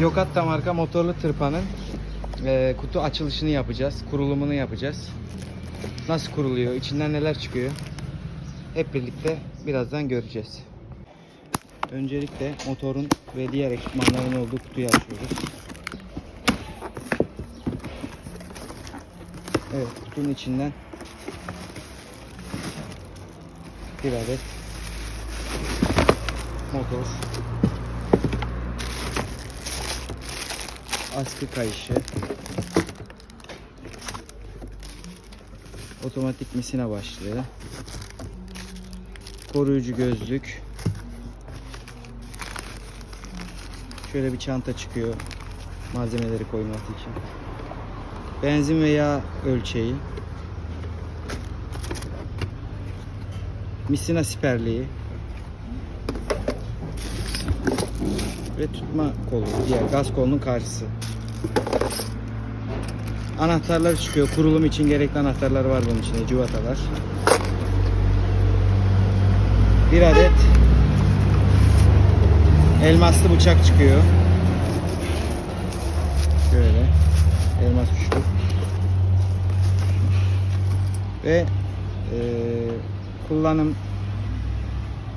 Yokatta marka motorlu tırpanın e, kutu açılışını yapacağız. Kurulumunu yapacağız. Nasıl kuruluyor, içinden neler çıkıyor. Hep birlikte birazdan göreceğiz. Öncelikle motorun ve diğer ekipmanların olduğu kutuyu açıyoruz. Evet, kutunun içinden bir adet motor askı kayışı. Otomatik misina başlığı. Koruyucu gözlük. Şöyle bir çanta çıkıyor malzemeleri koyması için. Benzin ve yağ ölçeği. Misina siperliği ve tutma kolu diğer gaz kolunun karşısı. Anahtarlar çıkıyor. Kurulum için gerekli anahtarlar var bunun içinde civatalar. Bir adet elmaslı bıçak çıkıyor. Şöyle elmas uçlu ve eee, kullanım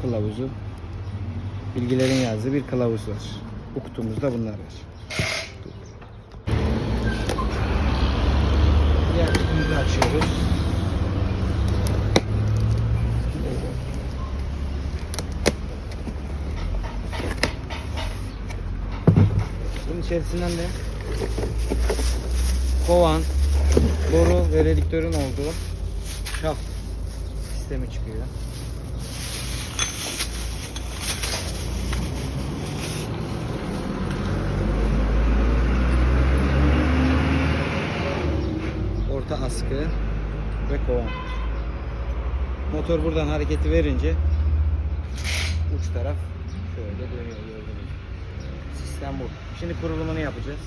kılavuzu bilgilerin yazdığı bir kılavuz var. Bu bunlar var. Diğer kutumuzu açıyoruz. Bunun içerisinden de kovan, boru ve redüktörün olduğu şaft sistemi çıkıyor. Orta askı ve kovan. Motor buradan hareketi verince uç taraf şöyle dönüyor gördüğünüz. Sistem bu. Şimdi kurulumunu yapacağız.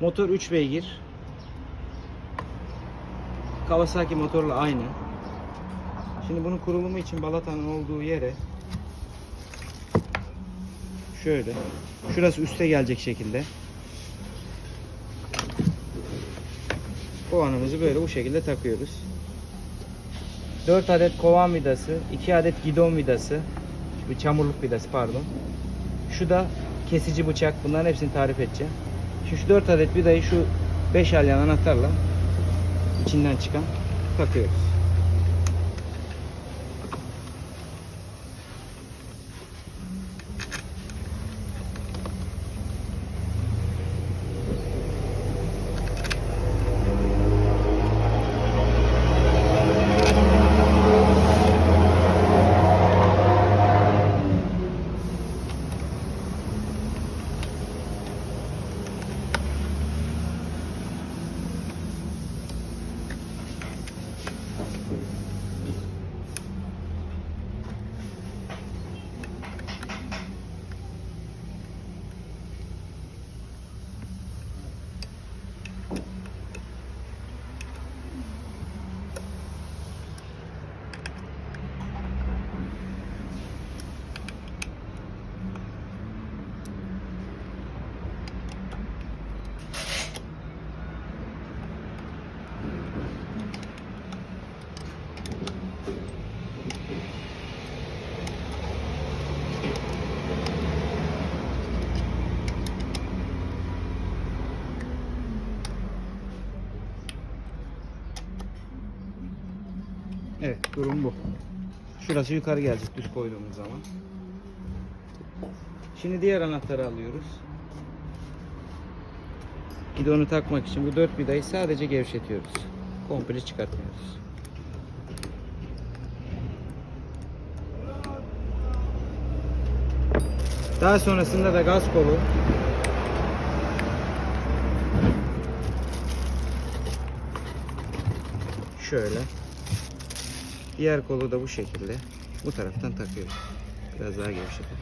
Motor 3 beygir. Kawasaki motorla aynı. Şimdi bunun kurulumu için balatanın olduğu yere şöyle şurası üste gelecek şekilde. Kovanımızı böyle bu şekilde takıyoruz. 4 adet kovan vidası 2 adet gidon vidası bir çamurluk vidası pardon. Şu da kesici bıçak bunların hepsini tarif edeceğim. Şimdi şu 4 adet vidayı şu 5 alyan anahtarla içinden çıkan takıyoruz Evet durum bu. Şurası yukarı gelecek düz koyduğumuz zaman. Şimdi diğer anahtarı alıyoruz. Gidonu takmak için bu dört vidayı sadece gevşetiyoruz. Komple çıkartmıyoruz. Daha sonrasında da gaz kolu şöyle Diğer kolu da bu şekilde bu taraftan takıyoruz. Biraz daha gevşetelim.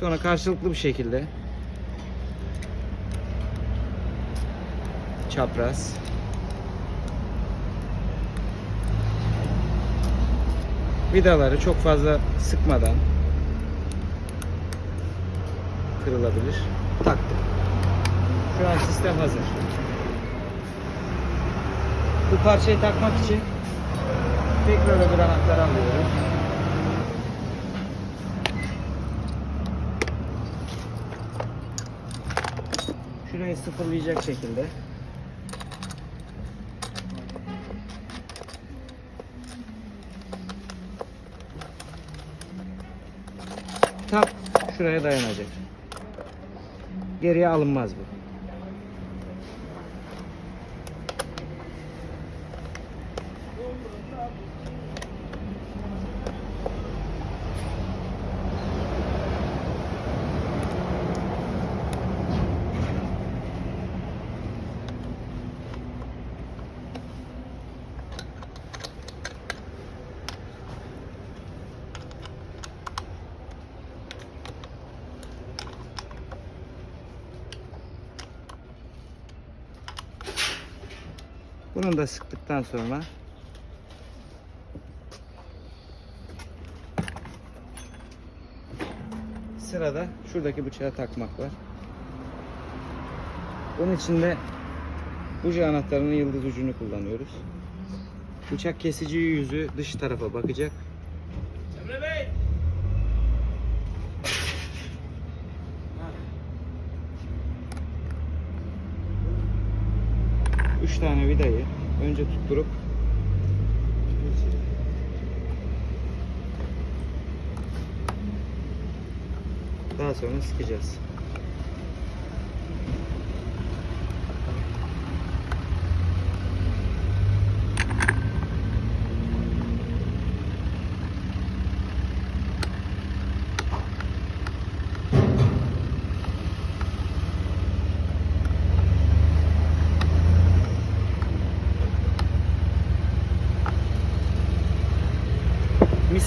Sonra karşılıklı bir şekilde çapraz Vidaları çok fazla sıkmadan kırılabilir. Taktık. Şu an sistem hazır. Bu parçayı takmak için tekrar öbür anahtarı alıyoruz. Şurayı sıfırlayacak şekilde. Tam şuraya dayanacak. Geriye alınmaz bu. Bunu da sıktıktan sonra sırada şuradaki bıçağı takmak var. Bunun için de buji anahtarının yıldız ucunu kullanıyoruz. Bıçak kesici yüzü dış tarafa bakacak. Tane vidayı önce tutturup daha sonra sıkacağız.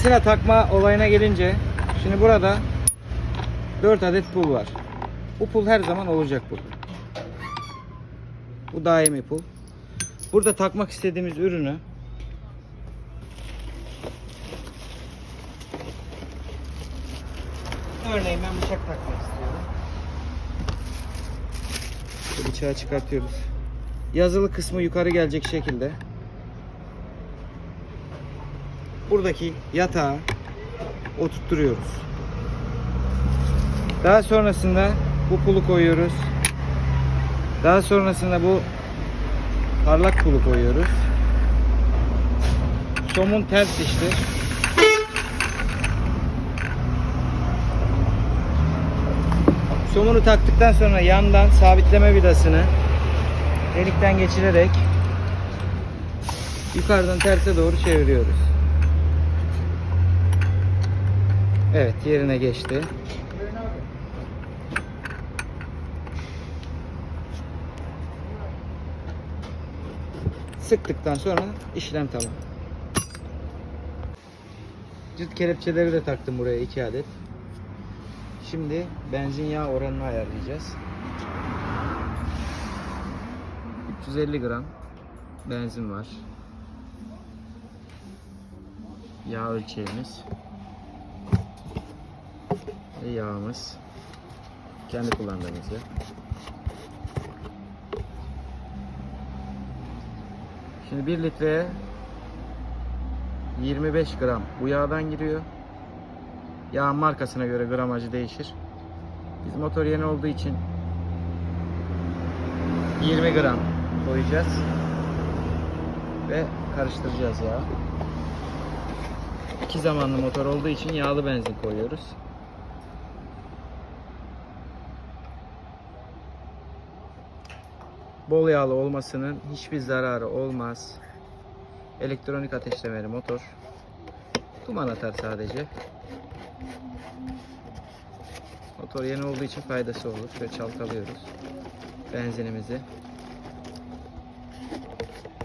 Misina takma olayına gelince şimdi burada 4 adet pul var. Bu pul her zaman olacak burada. Bu daimi pul. Burada takmak istediğimiz ürünü Örneğin ben bıçak takmak istiyorum. Bıçağı çıkartıyoruz. Yazılı kısmı yukarı gelecek şekilde buradaki yatağı oturtturuyoruz. Daha sonrasında bu pulu koyuyoruz. Daha sonrasında bu parlak pulu koyuyoruz. Somun ters diştir. Somunu taktıktan sonra yandan sabitleme vidasını delikten geçirerek yukarıdan terse doğru çeviriyoruz. Evet yerine geçti. Sıktıktan sonra işlem tamam. Cırt kelepçeleri de taktım buraya iki adet. Şimdi benzin yağ oranını ayarlayacağız. 350 gram benzin var. Yağ ölçeğimiz yağımız kendi kullandığımız yağ. Şimdi 1 litreye 25 gram bu yağdan giriyor. Yağın markasına göre gramajı değişir. Biz motor yeni olduğu için 20 gram koyacağız ve karıştıracağız yağı. İki zamanlı motor olduğu için yağlı benzin koyuyoruz. Bol yağlı olmasının hiçbir zararı olmaz. Elektronik ateşlemeli motor. Duman atar sadece. Motor yeni olduğu için faydası olur. Şöyle çalkalıyoruz. Benzinimizi.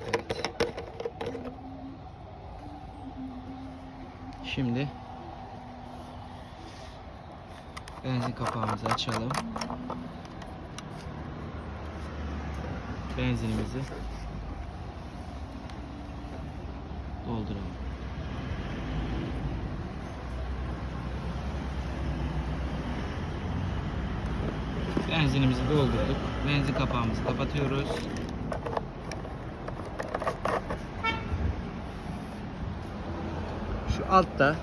Evet. Şimdi benzin kapağımızı açalım benzinimizi dolduralım. Benzinimizi doldurduk. Benzin kapağımızı kapatıyoruz. Şu altta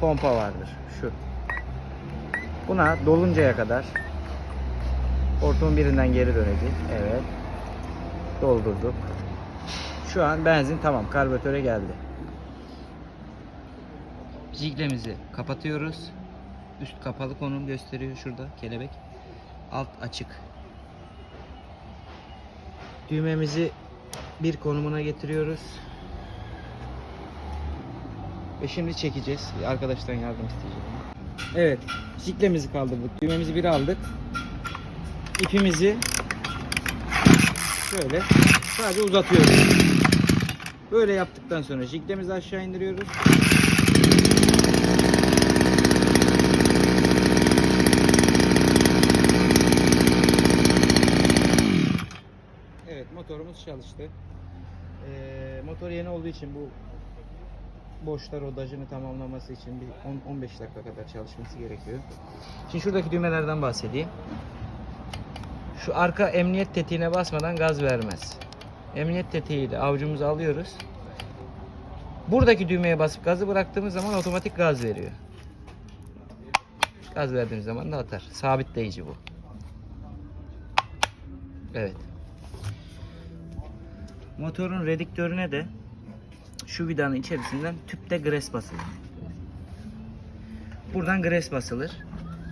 pompa vardır. Şu. Buna doluncaya kadar hortumun birinden geri dönecek. Evet. Doldurduk. Şu an benzin tamam. Karbüratöre geldi. Jiglemizi kapatıyoruz. Üst kapalı konum gösteriyor şurada kelebek. Alt açık. Düğmemizi bir konumuna getiriyoruz. Ve şimdi çekeceğiz. Arkadaştan yardım isteyeceğim. Evet. Jiglemizi kaldırdık. Düğmemizi bir aldık. İpimizi şöyle sadece uzatıyoruz. Böyle yaptıktan sonra jiglemizi aşağı indiriyoruz. Evet motorumuz çalıştı. Ee, motor yeni olduğu için bu boşta rodajını tamamlaması için bir 10-15 dakika kadar çalışması gerekiyor. Şimdi şuradaki düğmelerden bahsedeyim. Şu arka emniyet tetiğine basmadan gaz vermez. Emniyet tetiğiyle avucumuzu alıyoruz. Buradaki düğmeye basıp gazı bıraktığımız zaman otomatik gaz veriyor. Gaz verdiğimiz zaman da atar. Sabitleyici bu. Evet. Motorun redüktörüne de şu vidanın içerisinden tüpte gres basılır. Buradan gres basılır.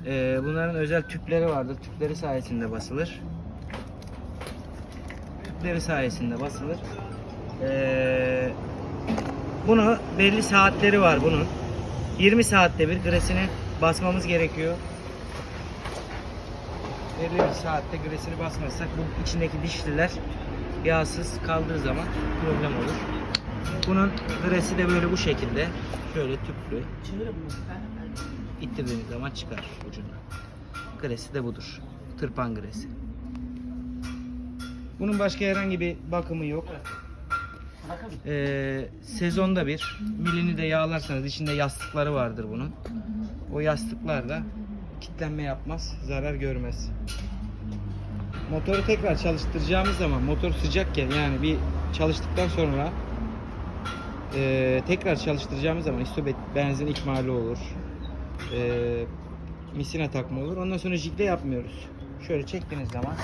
Ee, bunların özel tüpleri vardır. Tüpleri sayesinde basılır. Tüpleri sayesinde basılır. Ee, bunu belli saatleri var bunun. 20 saatte bir gresini basmamız gerekiyor. Belli bir saatte gresini basmazsak bu içindeki dişliler yağsız kaldığı zaman problem olur. Bunun gresi de böyle bu şekilde. Şöyle tüplü. İttirdiğiniz zaman çıkar ucunu. Gresi de budur. Tırpan gresi. Bunun başka herhangi bir bakımı yok. Ee, sezonda bir milini de yağlarsanız içinde yastıkları vardır bunun. O yastıklar da kitlenme yapmaz, zarar görmez. Motoru tekrar çalıştıracağımız zaman motor sıcakken yani bir çalıştıktan sonra e, tekrar çalıştıracağımız zaman istobet benzin ikmali olur. E, misina takma olur. Ondan sonra jigle yapmıyoruz. Şöyle çektiğiniz zaman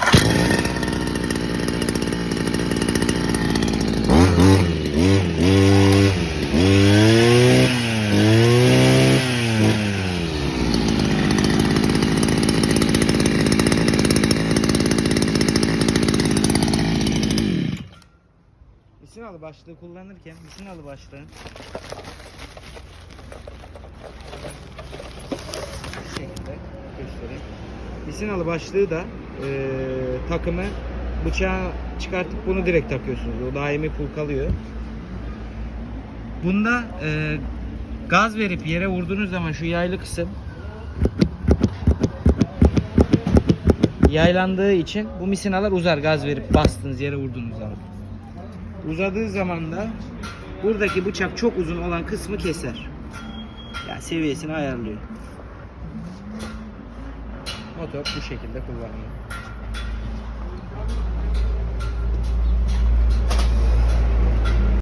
misinalı başlığı kullanırken misinalı başlığın şu şekilde göstereyim. Misinalı başlığı da e, takımı bıçağı çıkartıp bunu direkt takıyorsunuz. O daimi pul kalıyor. Bunda e, gaz verip yere vurduğunuz zaman şu yaylı kısım yaylandığı için bu misinalar uzar gaz verip bastığınız yere vurduğunuz zaman. Uzadığı zaman da buradaki bıçak çok uzun olan kısmı keser. Yani seviyesini ayarlıyor. Motor bu şekilde kullanılıyor.